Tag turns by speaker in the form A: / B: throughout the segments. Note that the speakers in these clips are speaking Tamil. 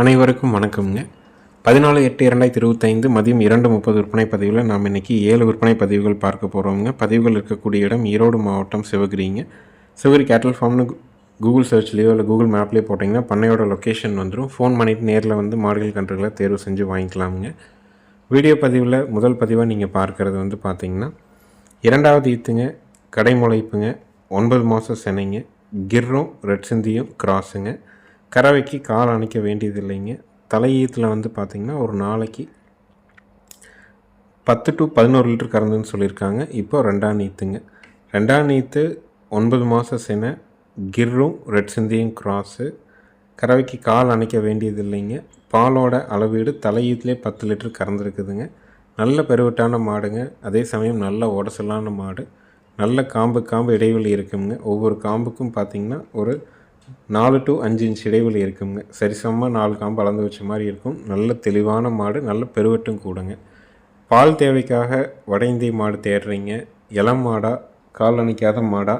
A: அனைவருக்கும் வணக்கம்ங்க. பதினாலு எட்டு இரண்டாயிரத்தி இருபத்தைந்து மதியம் இரண்டு முப்பது விற்பனை பதிவில் நாம் இன்றைக்கி ஏழு விற்பனை பதிவுகள் பார்க்க போகிறோங்க பதிவுகள் இருக்கக்கூடிய இடம் ஈரோடு மாவட்டம் சிவகிரிங்க. சிவகிரி கேட்டல் ஃபார்ம்னு கூகுள் சர்ச்லேயோ இல்லை கூகுள் மேப்லேயோ போட்டிங்கன்னா பண்ணையோட லொக்கேஷன் வந்துடும் ஃபோன் பண்ணிவிட்டு நேரில் வந்து மாடுகள் கன்றுகளை தேர்வு செஞ்சு வாங்கிக்கலாமுங்க. வீடியோ பதிவில் முதல் பதிவாக நீங்கள் பார்க்குறது வந்து பார்த்தீங்கன்னா இரண்டாவது ஈத்துங்க கடைமுளைப்புங்க ஒன்பது மாதம் சென்னைங்க கிர்ரும் ரெட் சிந்தியும் கிராஸுங்க கறவைக்கு கால் அணைக்க வேண்டியது இல்லைங்க தலையீத்தில் வந்து பார்த்திங்கன்னா ஒரு நாளைக்கு பத்து டு பதினோரு லிட்டர் கறந்துன்னு சொல்லியிருக்காங்க. இப்போ ரெண்டாம் நீத்துங்க. ரெண்டாம் நீத்து ஒன்பது மாதம் சென கிர்ரும் ரெட் சிந்தியும் கிராஸு கறவைக்கு கால் அணைக்க வேண்டியது இல்லைங்க பாலோட அளவீடு தலையீத்துலேயே பத்து லிட்டர் கறந்துருக்குதுங்க. நல்ல பெருவட்டான மாடுங்க. அதே சமயம் நல்ல உடசலான மாடு. நல்ல காம்பு காம்பு இடைவெளி இருக்குங்க. ஒவ்வொரு காம்புக்கும் பார்த்திங்கன்னா ஒரு நாலு டு அஞ்சு இன்ச் இடைவெளி இருக்குங்க. சரிசமமாக நாலு காம்பு அளந்து வச்ச மாதிரி இருக்கும். நல்ல தெளிவான மாடு நல்ல பெருவட்டும் கூடுங்க. பால் தேவைக்காக வட இந்திய மாடு தேடுறீங்க. இளம் மாடா கால் அணிக்காத மாடா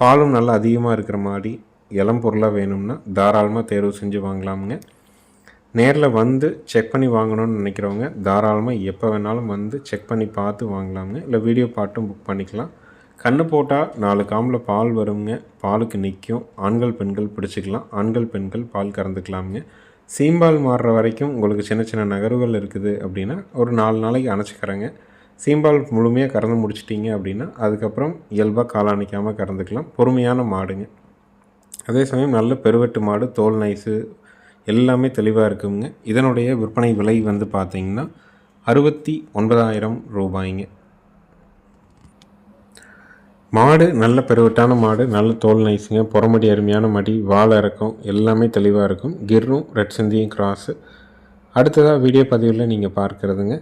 A: பாலும் நல்லா அதிகமாக இருக்கிற மாடி இளம் பொருளாக வேணும்னா தாராளமாக தேர்வு செஞ்சு வாங்கலாமுங்க. நேரில் வந்து செக் பண்ணி வாங்கணும்னு நினைக்கிறவங்க தாராளமாக எப்போ வேணாலும் வந்து செக் பண்ணி பார்த்து வாங்கலாமுங்க. இல்லை வீடியோ பாட்டும் புக் பண்ணிக்கலாம். கண்ணு போட்டால் நாலு காம்பில் பால் வருங்க. பாலுக்கு நிற்கும் ஆண்கள் பெண்கள் பிடிச்சிக்கலாம். ஆண்கள் பெண்கள் பால் கறந்துக்கலாமுங்க. சீம்பால் மாறுற வரைக்கும் உங்களுக்கு சின்ன சின்ன நகர்வுகள் இருக்குது அப்படின்னா ஒரு நாலு நாளைக்கு அணைச்சிக்கிறேங்க. சீம்பால் முழுமையாக கறந்து முடிச்சிட்டிங்க அப்படின்னா அதுக்கப்புறம் இயல்பாக காலாணிக்காமல் கறந்துக்கலாம். பொறுமையான மாடுங்க. அதே சமயம் நல்ல பெருவெட்டு மாடு தோல் நைஸு எல்லாமே தெளிவாக இருக்குங்க. இதனுடைய விற்பனை விலை வந்து பார்த்திங்கன்னா அறுபத்தி ஒன்பதாயிரம் ரூபாய்ங்க. மாடு நல்ல பெருவட்டான மாடு நல்ல தோல் நைஸுங்க புறமடி அருமையான மடி வாழை இறக்கம் எல்லாமே தெளிவாக இருக்கும். கிர்ரும் ரெட் சிந்தியும் கிராஸு அடுத்ததாக வீடியோ பதிவில் நீங்கள் பார்க்குறதுங்க.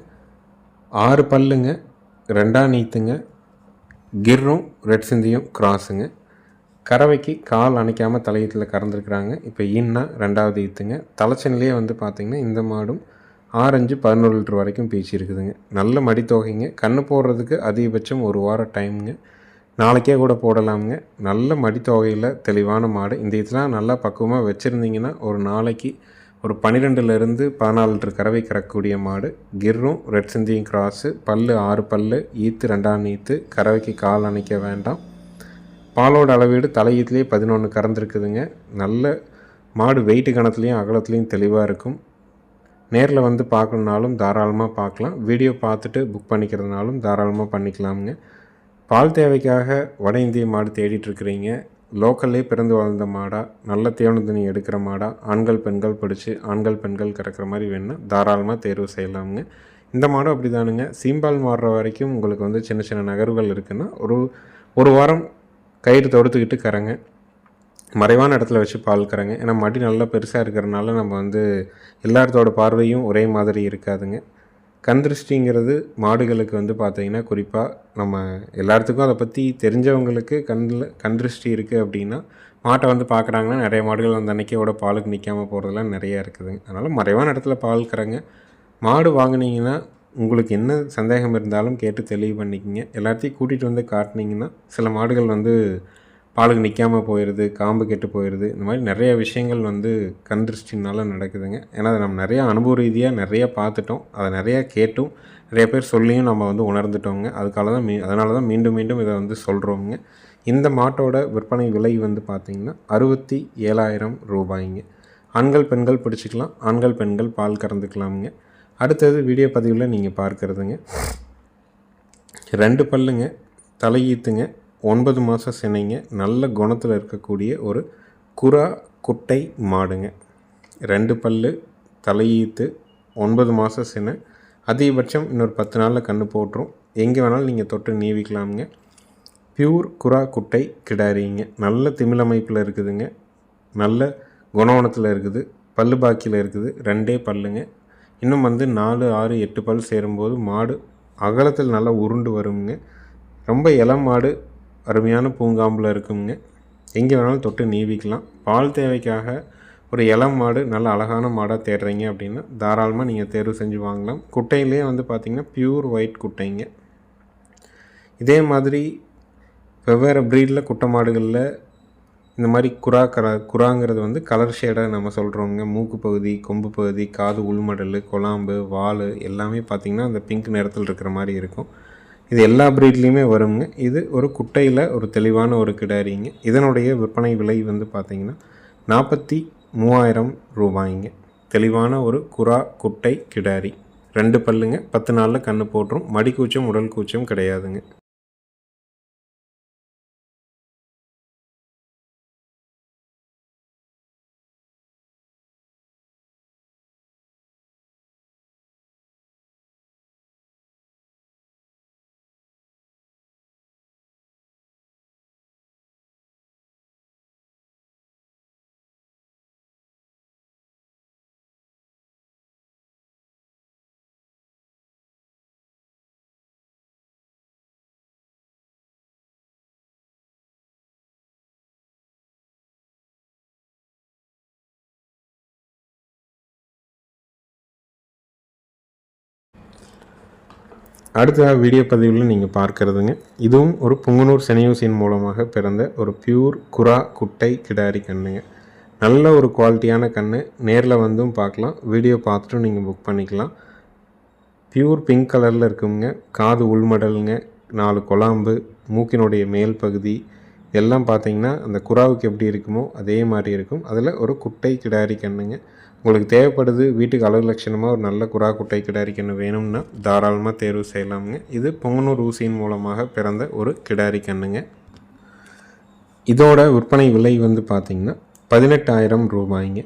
A: ஆறு பல்லுங்க ரெண்டாம் நீத்துங்க கிர்ரும் ரெட் சிந்தியும் கிராஸுங்க கறவைக்கு கால் அணைக்காமல் தலையீத்தில் கறந்துருக்குறாங்க. இப்போ ஈன்னா ரெண்டாவது ஈத்துங்க. தலைச்சனிலே வந்து பார்த்திங்கன்னா இந்த மாடும் ஆரஞ்சு பதினோரு லிட்டர் வரைக்கும் பீச்சு இருக்குதுங்க நல்ல மடித்தொகைங்க. கண்ணு போடுறதுக்கு அதிகபட்சம் ஒரு வாரம் டைமுங்க. நாளைக்கே கூட போடலாமுங்க. நல்ல மடித்தொகையில் தெளிவான மாடு. இந்த இதெல்லாம் நல்லா பக்குவமாக வச்சுருந்தீங்கன்னா ஒரு நாளைக்கு ஒரு பன்னிரெண்டுலேருந்து பதினாலு லிட்டர் கறவை கறக்கக்கூடிய மாடு. கிர்ரும் ரெட் சிந்தியும் கிராஸு பல் ஆறு பல் ஈத்து ரெண்டாம் ஈத்து கறவைக்கு கால் அணைக்க வேண்டாம். பாலோட அளவீடு தலையீத்துலேயே பதினொன்று கறந்துருக்குதுங்க. நல்ல மாடு வெயிட்டு கணத்துலேயும் அகலத்துலேயும் தெளிவாக இருக்கும். நேரில் வந்து பார்க்கணுனாலும் தாராளமாக பார்க்கலாம். வீடியோ பார்த்துட்டு புக் பண்ணிக்கிறதுனாலும் தாராளமாக பண்ணிக்கலாமுங்க. பால் தேவைக்காக வட இந்திய மாடு தேடிட்டுருக்கிறீங்க. லோக்கல்லே பிறந்து வளர்ந்த மாடாக நல்ல தேவன தண்ணி எடுக்கிற மாடாக ஆண்கள் பெண்கள் பிடிச்சி ஆண்கள் பெண்கள் கறக்கிற மாதிரி வேணுன்னா தாராளமாக தேர்வு செய்யலாமுங்க. இந்த மாடும் அப்படி தானுங்க சீம்பால் மாறுற வரைக்கும் உங்களுக்கு வந்து சின்ன சின்ன நகர்வுகள் இருக்குன்னா ஒரு ஒரு வாரம் கயிறு தொடுத்துக்கிட்டு கறங்க. மறைவான இடத்துல வச்சு பால் கறங்க. ஏன்னா மடி நல்லா பெருசாக இருக்கிறனால நம்ம வந்து எல்லாத்தோட பார்வையும் ஒரே மாதிரி இருக்காதுங்க. கண்திருஷ்டிங்கிறது மாடுகளுக்கு வந்து பார்த்திங்கன்னா குறிப்பாக நம்ம எல்லாத்துக்கும் அதை பற்றி தெரிஞ்சவங்களுக்கு கண்ணில் கண்திருஷ்டி இருக்குது அப்படின்னா மாட்டை வந்து பார்க்குறாங்கன்னா நிறைய மாடுகள் அந்த அன்னைக்கோட பாலுக்கு நிற்காமல் போகிறதுலாம் நிறையா இருக்குதுங்க அதனால் மறைவான இடத்துல பால் கறங்க. மாடு வாங்கினீங்கன்னா உங்களுக்கு என்ன சந்தேகம் இருந்தாலும் கேட்டு தெளிவு பண்ணிக்கிங்க. எல்லாத்தையும் கூட்டிகிட்டு வந்து காட்டினீங்கன்னா சில மாடுகள் வந்து பாலுக்கு நிற்காமல் போயிடுது காம்பு கெட்டு போயிடுது. இந்த மாதிரி நிறைய விஷயங்கள் வந்து கண் திருஷ்டினால நடக்குதுங்க. ஏன்னா அதை நம்ம நிறையா அனுபவ ரீதியாக நிறையா பார்த்துட்டோம். அதை நிறையா கேட்டும். நிறைய பேர் சொல்லியும் நம்ம வந்து உணர்ந்துட்டோங்க. அதுக்காக தான் மீ அதனால தான் மீண்டும் மீண்டும் இதை வந்து சொல்கிறோங்க இந்த மாட்டோட விற்பனை விலை வந்து பார்த்திங்கன்னா அறுபத்தி ஏழாயிரம் ரூபாய்ங்க. ஆண்கள் பெண்கள் பிடிச்சிக்கலாம். ஆண்கள் பெண்கள் பால் கறந்துக்கலாமுங்க. அடுத்தது வீடியோ பதிவில் நீங்கள் பார்க்குறதுங்க. ரெண்டு பல்லுங்க தலையீத்துங்க. ஒன்பது மாத சினைங்க நல்ல குணத்தில் இருக்கக்கூடிய ஒரு குரா குட்டை மாடுங்க. ரெண்டு பல் தலையீத்து ஒன்பது மாத சினை. அதிகபட்சம் இன்னொரு பத்து நாளில் கன்று போட்டுரும். எங்கே வேணாலும் நீங்கள் தொட்டு நீவிக்கலாமுங்க. பியூர் குரா குட்டை கிடாரிங்க. நல்ல திமிழமைப்பில் இருக்குதுங்க. நல்ல குணவனத்தில் இருக்குது. பல்லு பாக்கியில் இருக்குது. ரெண்டே பல்லுங்க. இன்னும் வந்து நாலு ஆறு எட்டு பல் சேரும்போது மாடு அகலத்தில் நல்லா உருண்டு வருங்க. ரொம்ப இளம் மாடு அருமையான பூங்காம்பில் இருக்குங்க. எங்கே வேணாலும் தொட்டு நீவிக்கலாம். பால் தேவைக்காக ஒரு இளம் மாடு நல்ல அழகான மாடாக தேடுறீங்க அப்படின்னா தாராளமாக நீங்கள் தேர்வு செஞ்சு வாங்கலாம். குட்டையிலே வந்து பார்த்திங்கன்னா பியூர் ஒயிட் குட்டைங்க. இதே மாதிரி வெவ்வேறு ப்ரீடில் குட்டை மாடுகளில் இந்த மாதிரி குரா கர குராங்கிறது வந்து கலர் ஷேடாக நம்ம சொல்கிறோங்க மூக்கு பகுதி கொம்பு பகுதி காது உள்மடல் குழாம்பு வால் எல்லாமே பார்த்திங்கன்னா அந்த பிங்க் நிறத்தில் இருக்கிற மாதிரி இருக்கும். இது எல்லா ப்ரீட்லேயுமே வருங்க. இது ஒரு குட்டையில் ஒரு தெளிவான ஒரு கிடாரிங்க. இதனுடைய விற்பனை விலை வந்து பார்த்திங்கன்னா நாற்பத்தி மூவாயிரம் ரூபாய்ங்க. தெளிவான ஒரு குரா குட்டை கிடாரி. ரெண்டு பல்லுங்க. பத்து நாளில் கன்று போட்டுரும். மடி கூச்சம் உடல் கூச்சம் கிடையாதுங்க. அடுத்த வீடியோ பதிவில் நீங்கள் பார்க்குறதுங்க. இதுவும் ஒரு புங்கனூர் செனியூசின் மூலமாக பிறந்த ஒரு பியூர் குரா குட்டை கிடாரி கண்ணுங்க. நல்ல ஒரு குவாலிட்டியான கன்று நேரில் வந்தும் பார்க்கலாம். வீடியோ பார்த்துட்டும் நீங்கள் புக் பண்ணிக்கலாம். பியூர் பிங்க் கலரில் இருக்குங்க. காது உள்மடலுங்க. நாலு குழாம்பு. மூக்கினுடைய மேல் பகுதி. எல்லாம் பார்த்தீங்கன்னா அந்த குறாவுக்கு எப்படி இருக்குமோ அதே மாதிரி இருக்கும். அதில் ஒரு குட்டை கிடாரி கண்ணுங்க. உங்களுக்கு தேவைப்படுது வீட்டுக்கு அழகு லட்சணமாக ஒரு நல்ல குறா குட்டை கிடாரி கன்று வேணும்னா தாராளமாக தேர்வு செய்யலாமுங்க. இது பொங்கனூர் ஊசியின் மூலமாக பிறந்த ஒரு கிடாரி கண்ணுங்க இதோட விற்பனை விலை வந்து பார்த்திங்கன்னா பதினெட்டாயிரம் ரூபாய்ங்க.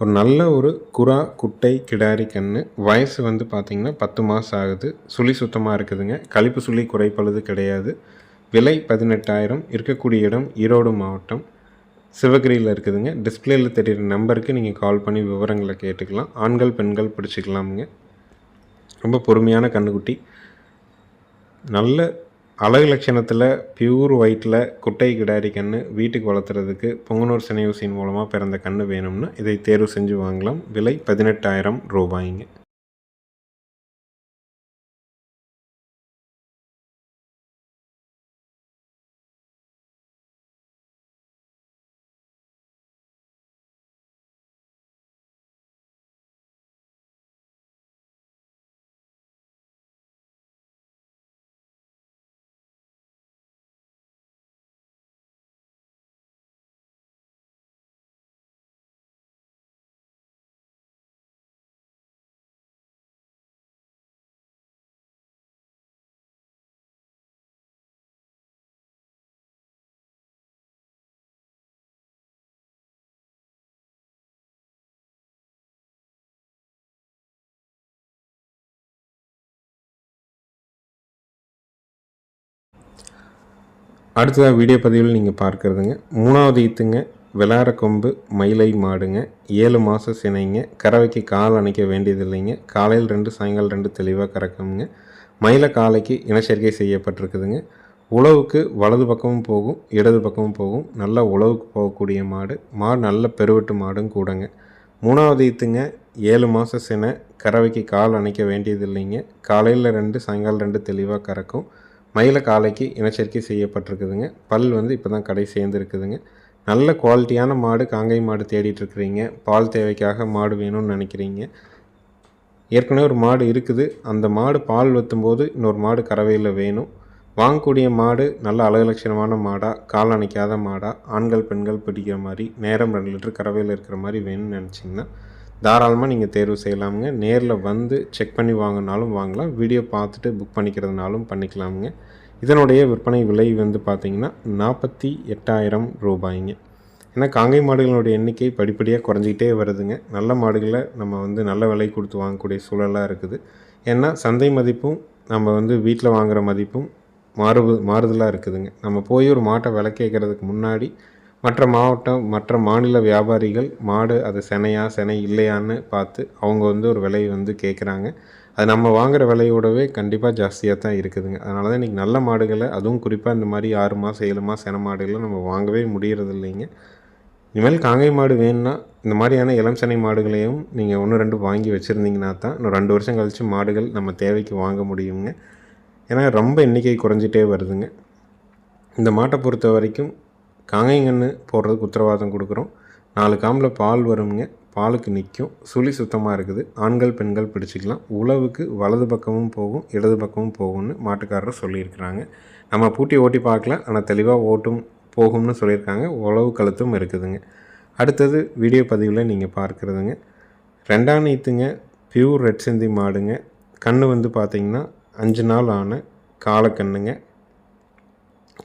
A: ஒரு நல்ல ஒரு குறா குட்டை கிடாரி கன்று வயசு வந்து பார்த்திங்கன்னா பத்து மாதம் ஆகுது. சுழி சுத்தமாக இருக்குதுங்க. கழிப்பு சுழி குறைப்பழுது கிடையாது. விலை பதினெட்டாயிரம். இருக்கக்கூடிய இடம் ஈரோடு மாவட்டம். சிவகிரியில் இருக்குதுங்க. டிஸ்பிளேயில் தெரிகிற நம்பருக்கு நீங்கள் கால் பண்ணி விவரங்களை கேட்டுக்கலாம். ஆண்கள் பெண்கள் பிடிச்சிக்கலாமுங்க. ரொம்ப பொறுமையான கண்ணுக்குட்டி. நல்ல அழகு லட்சணத்தில் பியூர் ஒயிட்டில் குட்டை கிடாரி கன்று வீட்டுக்கு வளர்த்துறதுக்கு பொங்கனூர் சினையூசியின் மூலமாக பிறந்த கன்று வேணும்னா இதை தேர்வு செஞ்சு வாங்கலாம். விலை பதினெட்டாயிரம் ரூபாய்ங்க. அடுத்ததாக வீடியோ பதிவில் நீங்கள் பார்க்குறதுங்க. மூணாவது ஈத்துங்க விளாட கொம்பு மயிலை மாடுங்க ஏழு மாதம் சினைங்க கறவைக்கு கால் அணைக்க வேண்டியது இல்லைங்க காலையில் ரெண்டு சாயங்காலம் ரெண்டு தெளிவாக கறக்குங்க மயில காலைக்கு இனச்சேர்க்கை செய்யப்பட்டிருக்குதுங்க. உழவுக்கு வலது பக்கமும் போகும் இடது பக்கமும் போகும் நல்ல உழவுக்கு போகக்கூடிய மாடு மாடு நல்ல பெருவெட்டு மாடும் கூடங்க. மூணாவது ஈத்துங்க ஏழு மாதம் சினை கறவைக்கு கால் அணைக்க வேண்டியது இல்லைங்க காலையில் ரெண்டு சாயங்காலம் ரெண்டு தெளிவாக கறக்கும் மயில காலைக்கு இனச்சேர்க்கை செய்யப்பட்டிருக்குதுங்க. பல் வந்து இப்போ தான் கடை சேர்ந்துருக்குதுங்க. நல்ல குவாலிட்டியான மாடு காங்கை மாடு தேடிட்டுருக்குறீங்க பால் தேவைக்காக மாடு வேணும்னு நினைக்கிறீங்க. ஏற்கனவே ஒரு மாடு இருக்குது. அந்த மாடு பால் வத்தும்போது இன்னொரு மாடு கறவையில் வேணும். வாங்கக்கூடிய மாடு நல்ல அழகலட்சணமான மாடாக கால் அணைக்காத மாடாக ஆண்கள் பெண்கள் பிடிக்கிற மாதிரி நேரம் ரெண்டு லிட்டர் கறவையில் இருக்கிற மாதிரி வேணும்னு நினச்சிங்கன்னா தாராளமாக நீங்கள் தேர்வு செய்யலாமுங்க. நேரில் வந்து செக் பண்ணி வாங்கினாலும் வாங்கலாம். வீடியோ பார்த்துட்டு புக் பண்ணிக்கிறதுனாலும் பண்ணிக்கலாமுங்க. இதனுடைய விற்பனை விலை வந்து பார்த்திங்கன்னா நாற்பத்தி எட்டாயிரம் ரூபாய்ங்க. ஏன்னா காங்கை மாடுகளுடைய எண்ணிக்கை படிப்படியாக குறைஞ்சிக்கிட்டே வருதுங்க. நல்ல மாடுகளை நம்ம வந்து நல்ல விலை கொடுத்து வாங்கக்கூடிய சூழலாக இருக்குது. ஏன்னா சந்தை மதிப்பும் நம்ம வந்து வீட்டில் வாங்குகிற மதிப்பும் மாறுபு மாறுதலாக இருக்குதுங்க. நம்ம போய் ஒரு மாட்டை விலை கேட்குறதுக்கு முன்னாடி மற்ற மாவட்டம் மற்ற மாநில வியாபாரிகள் மாடு அது செனையா செனை இல்லையான்னு பார்த்து அவங்க வந்து ஒரு விலை வந்து கேட்குறாங்க அது நம்ம வாங்குகிற விலையோடவே கண்டிப்பாக ஜாஸ்தியாக தான் இருக்குதுங்க. அதனால தான் இன்றைக்கி நல்ல மாடுகளை அதுவும் குறிப்பாக இந்த மாதிரி ஆறு மாதம் ஏழு மாதம் சென மாடுகளை நம்ம வாங்கவே முடியறது இல்லைங்க. இனிமேல் காங்கை மாடு வேணும்னா இந்த மாதிரியான இளம் செனை மாடுகளையும் நீங்கள் ஒன்று ரெண்டு வாங்கி வச்சுருந்தீங்கன்னா தான் இன்னும் ரெண்டு வருஷம் கழித்து மாடுகள் நம்ம தேவைக்கு வாங்க முடியுங்க. ஏன்னா ரொம்ப எண்ணிக்கை குறைஞ்சிட்டே வருதுங்க. இந்த மாட்டை பொறுத்த வரைக்கும் காங்கைங்கன்று போடுறதுக்கு உத்தரவாதம் கொடுக்குறோம். நாலு காம்பில் பால் வருங்க பாலுக்கு நிற்கும் சுழி சுத்தமாக இருக்குது. ஆண்கள் பெண்கள் பிடிச்சிக்கலாம். உழவுக்கு வலது பக்கமும் போகும் இடது பக்கமும் போகும்னு மாட்டுக்காரர் சொல்லியிருக்கிறாங்க. நம்ம பூட்டி ஓட்டி பார்க்கல. ஆனால் தெளிவாக ஓட்டும் போகும்னு சொல்லியிருக்காங்க. உழவு கழுத்தும் இருக்குதுங்க. அடுத்தது வீடியோ பதிவில் நீங்கள் பார்க்குறதுங்க. ரெண்டாம் நீத்துங்க. பியூர் ரெட் சிந்தி மாடுங்க. கண் வந்து பார்த்திங்கன்னா அஞ்சு நாள் ஆன காலக்கண்ணுங்க.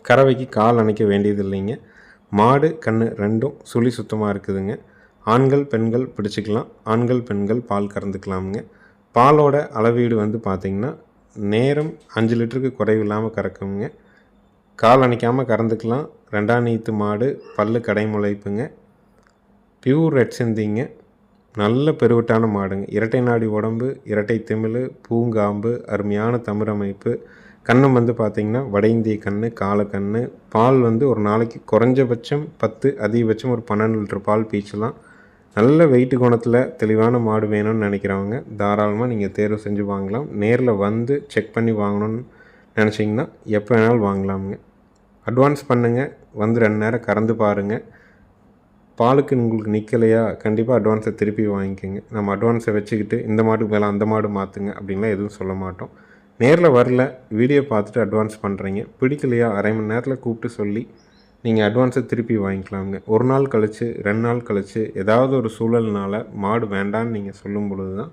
A: கறவைக்கு கால் அணைக்க வேண்டியது இல்லைங்க மாடு கன்று ரெண்டும் சுழி சுத்தமாக இருக்குதுங்க. ஆண்கள் பெண்கள் பிடிச்சிக்கலாம். ஆண்கள் பெண்கள் பால் கறந்துக்கலாமுங்க. பாலோட அளவீடு வந்து பார்த்திங்கன்னா நேரம் அஞ்சு லிட்டருக்கு குறைவில்லாமல் கறக்குங்க. கால் அணைக்காமல் கறந்துக்கலாம். ரெண்டாம் நீத்து மாடு பல்லு கடைமுளைப்புங்க. பியூர் ரெட் சிந்திங்க. நல்ல பெருவிட்டான மாடுங்க. இரட்டை நாடி உடம்பு இரட்டை திமிழ் பூங்காம்பு அருமையான தமிழமைப்பு. கண்ணம் வந்து பார்த்திங்கன்னா வட இந்திய கன்று காலக்கன்று பால் வந்து ஒரு நாளைக்கு குறைஞ்சபட்சம் பத்து அதிகபட்சம் ஒரு பன்னெண்டு லிட்டர் பால் பீச்சலாம். நல்ல வெயிட்டு குணத்தில் தெளிவான மாடு வேணும்னு நினைக்கிறவங்க தாராளமாக நீங்கள் தேர்வு செஞ்சு வாங்கலாம். நேரில் வந்து செக் பண்ணி வாங்கணும்னு நினச்சிங்கன்னா எப்போ வேணாலும் வாங்கலாமுங்க. அட்வான்ஸ் பண்ணுங்கள் வந்து ரெண்டு நேரம் கறந்து பாருங்கள் பாலுக்கு உங்களுக்கு நிற்கலையா கண்டிப்பாக அட்வான்ஸை திருப்பி வாங்கிக்கோங்க. நம்ம அட்வான்ஸை வச்சுக்கிட்டு இந்த மாட்டுக்கு மேலே அந்த மாடு மாற்றுங்க அப்படின்லாம் எதுவும் சொல்ல மாட்டோம். நேரில் வரல வீடியோ பார்த்துட்டு அட்வான்ஸ் பண்ணுறீங்க பிடிக்கலையா? அரை மணி நேரத்தில் கூப்பிட்டு சொல்லி நீங்கள் அட்வான்ஸை திருப்பி வாங்கிக்கலாங்க ஒரு நாள் கழித்து ரெண்டு நாள் கழித்து ஏதாவது ஒரு சூழல்னால் மாடு வேண்டான்னு நீங்கள் சொல்லும் பொழுது தான்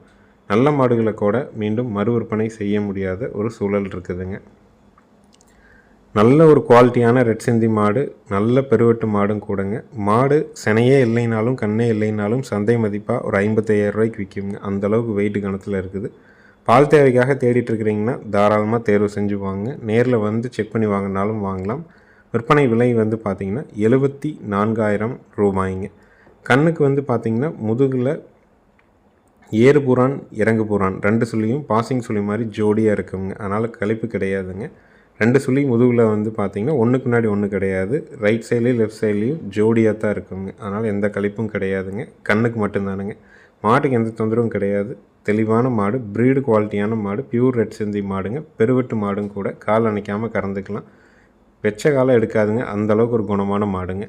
A: நல்ல மாடுகளை கூட மீண்டும் மறு விற்பனை செய்ய முடியாத ஒரு சூழல் இருக்குதுங்க. நல்ல ஒரு குவாலிட்டியான ரெட் சிந்தி மாடு நல்ல பெருவெட்டு மாடும் கூடங்க. மாடு செனையே இல்லைனாலும் கண்ணே இல்லைனாலும் சந்தை மதிப்பாக ஒரு ஐம்பத்தையாயிரம் ரூபாய்க்கு விற்குங்க அந்தளவுக்கு வெயிட்டு கணத்தில் இருக்குது. பால் தேவைக்காக தேடிட்டு இருக்கிறீங்கன்னா தாராளமாக தேர்வு செஞ்சு வாங்க. நேரில் வந்து செக் பண்ணி வாங்கினாலும் வாங்கலாம். விற்பனை விலை வந்து பார்த்திங்கன்னா எழுபத்தி நான்காயிரம் ரூபாய்ங்க. கண்ணுக்கு வந்து பார்த்திங்கன்னா முதுகில் ஏறு புறான் இறங்கு புறான் ரெண்டு சொல்லியும் பாசிங் சொல்லி மாதிரி ஜோடியாக இருக்குங்க. அதனால் கழிப்பு கிடையாதுங்க. ரெண்டு சொல்லி முதுகில் வந்து பார்த்திங்கன்னா ஒன்றுக்கு முன்னாடி ஒன்று கிடையாது. ரைட் சைட்லேயும் லெஃப்ட் சைட்லேயும் ஜோடியாக தான் இருக்குங்க. அதனால் எந்த கழிப்பும் கிடையாதுங்க. கண்ணுக்கு மட்டும்தானுங்க. மாட்டுக்கு எந்த தொந்தரவும் கிடையாது. தெளிவான மாடு ப்ரீடு குவாலிட்டியான மாடு பியூர் ரெட் சிந்தி மாடுங்க. பெருவெட்டு மாடும் கூட கால் அணைக்காமல் கறந்துக்கலாம். வெச்ச காலம் எடுக்காதுங்க. அந்தளவுக்கு ஒரு குணமான மாடுங்க.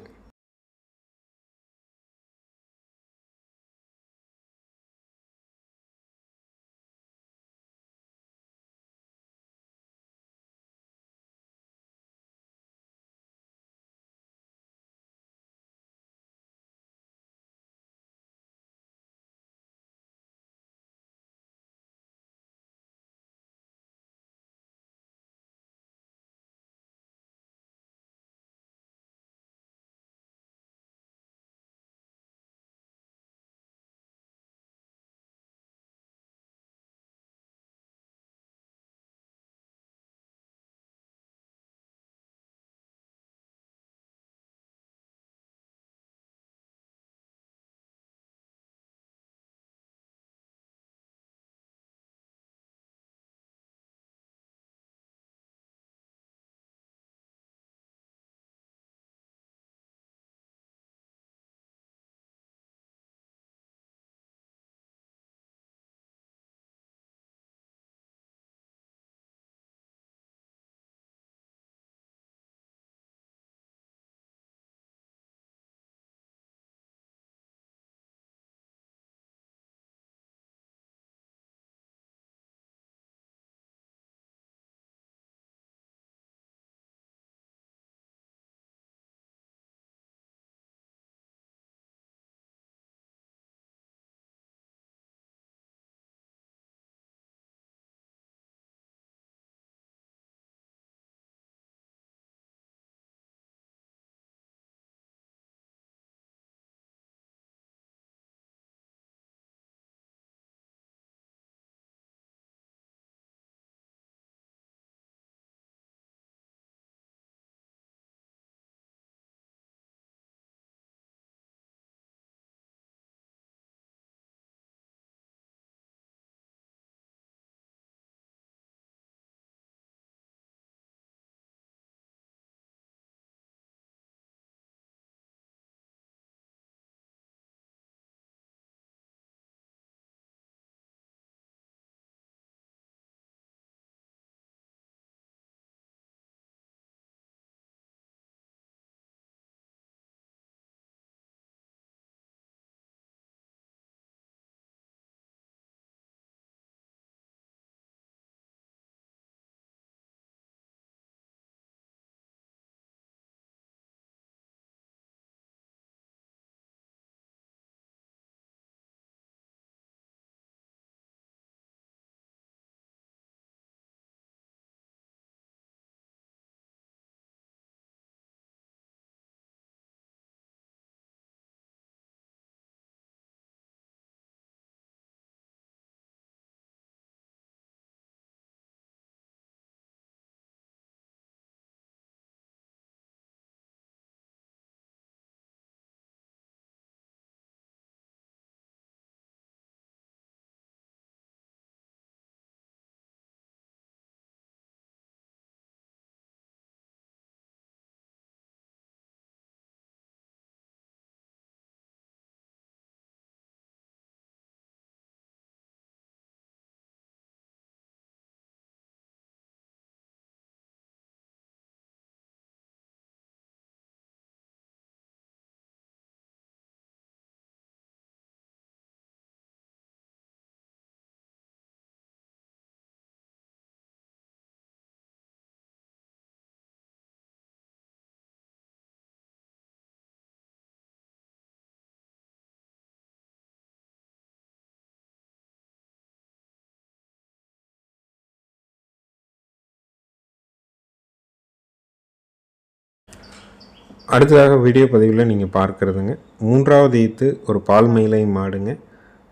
A: அடுத்ததாக வீடியோ பதிவில் நீங்கள் பார்க்குறதுங்க. மூன்றாவது ஈத்து ஒரு பால் மயிலை மாடுங்க.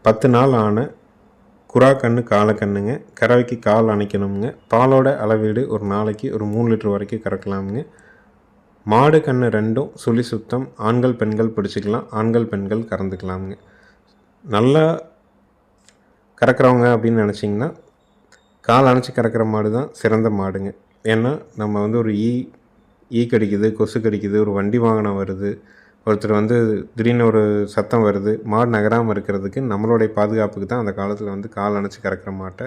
A: பத்து நாள் ஆன குறா கன்று காலக்கண்ணுங்க கறவைக்கு கால் அணைக்கணுங்க பாலோட அளவீடு ஒரு நாளைக்கு ஒரு மூணு லிட்டர் வரைக்கும் கறக்கலாமுங்க. மாடு கன்று ரெண்டும் சுழி சுத்தம். ஆண்கள் பெண்கள் பிடிச்சிக்கலாம். ஆண்கள் பெண்கள் கறந்துக்கலாமுங்க. நல்லா கறக்கிறவங்க அப்படின்னு நினச்சிங்கன்னா கால் அணைச்சி கறக்கிற மாடு தான் சிறந்த மாடுங்க. ஏன்னா நம்ம வந்து ஒரு ஈ ஈ கடிக்குது கொசு கடிக்குது ஒரு வண்டி வாகனம் வருது ஒருத்தர் வந்து திடீர்னு ஒரு சத்தம் வருது மாடு நகராமல் இருக்கிறதுக்கு நம்மளுடைய பாதுகாப்புக்கு தான் அந்த காலத்தில் வந்து கால் அணைச்சி கறக்கிற மாட்டை.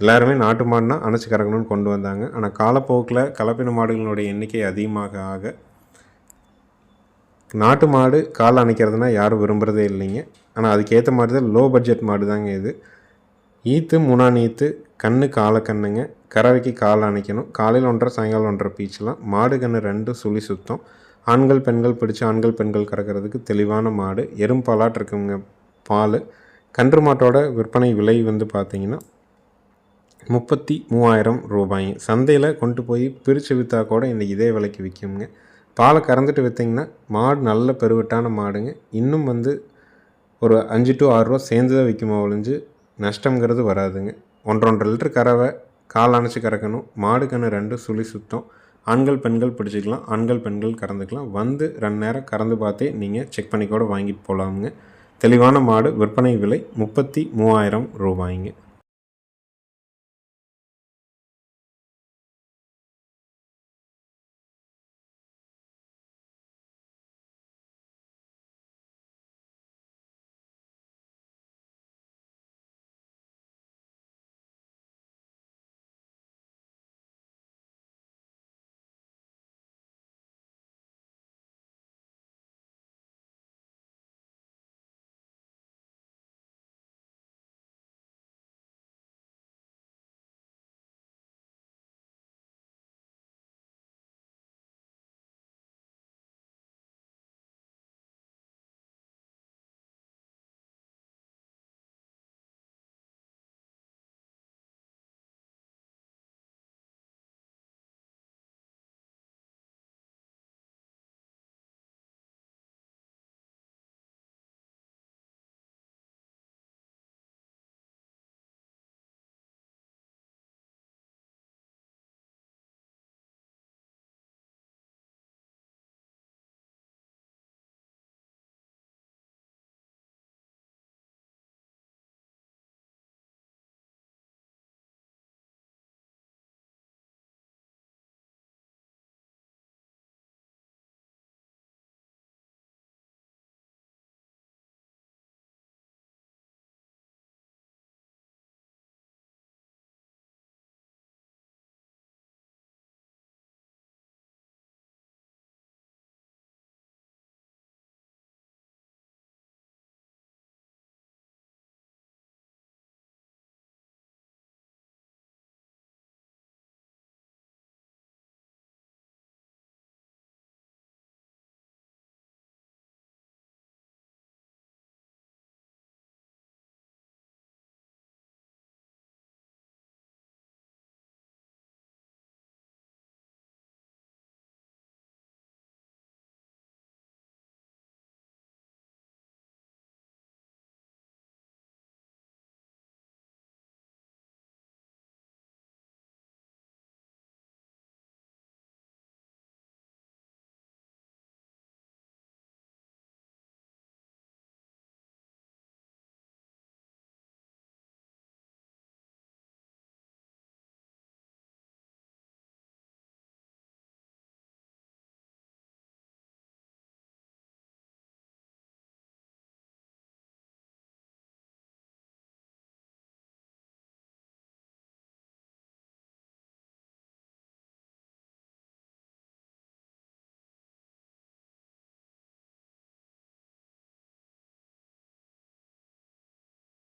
A: எல்லாருமே நாட்டு மாடுனா அணைச்சி கறக்கணும்னு கொண்டு வந்தாங்க. ஆனால் காலப்போக்கில் கலப்பின மாடுகளுடைய எண்ணிக்கை அதிகமாக ஆக நாட்டு மாடு கால் அணைக்கிறதுனா யாரும் விரும்புகிறதே இல்லைங்க. ஆனால் அதுக்கேற்ற மாதிரி தான் லோ பட்ஜெட் மாடு தாங்க இது. ஈத்து முனா நீத்து கண்ணு காலை கண்ணுங்க கறவைக்கு கால் அணைக்கணும். காலையில் ஒன்றரை சாயங்காலம் ஒன்றரை பீச்செலாம் மாடு கன்று ரெண்டும் சுழி சுத்தம். ஆண்கள் பெண்கள் பிடிச்சி ஆண்கள் பெண்கள் கறக்கிறதுக்கு தெளிவான மாடு. எறும்பாலாட் இருக்குங்க பால். கன்று மாட்டோட விற்பனை விலை வந்து பார்த்திங்கன்னா முப்பத்தி மூவாயிரம் ரூபாய். சந்தையில் கொண்டு போய் பிரித்து விற்றா கூட இன்றைக்கி இதே விலைக்கு விற்குங்க பாலை கறந்துட்டு விற்றிங்கன்னா மாடு நல்ல பெருவட்டான மாடுங்க. இன்னும் வந்து ஒரு அஞ்சு டு ஆறுரூவா சேர்ந்து தான் விற்குமா ஒழிஞ்சு நஷ்டங்கிறது வராதுங்க. ஒன்றரை ஒன்றரை லிட்டர் கறவை கால் அணைச்சி கறக்கணும். மாடு கன்று ரெண்டு சுழி சுத்தம். ஆண்கள் பெண்கள் பிடிச்சிக்கலாம். ஆண்கள் பெண்கள் கறந்துக்கலாம். வந்து ரெண்டு நேரம் கறந்து பார்த்தே நீங்கள் செக் பண்ணி கூட வாங்கிட்டு போகலாமுங்க தெளிவான மாடு விற்பனை விலை முப்பத்தி மூவாயிரம் ரூபாய்ங்க.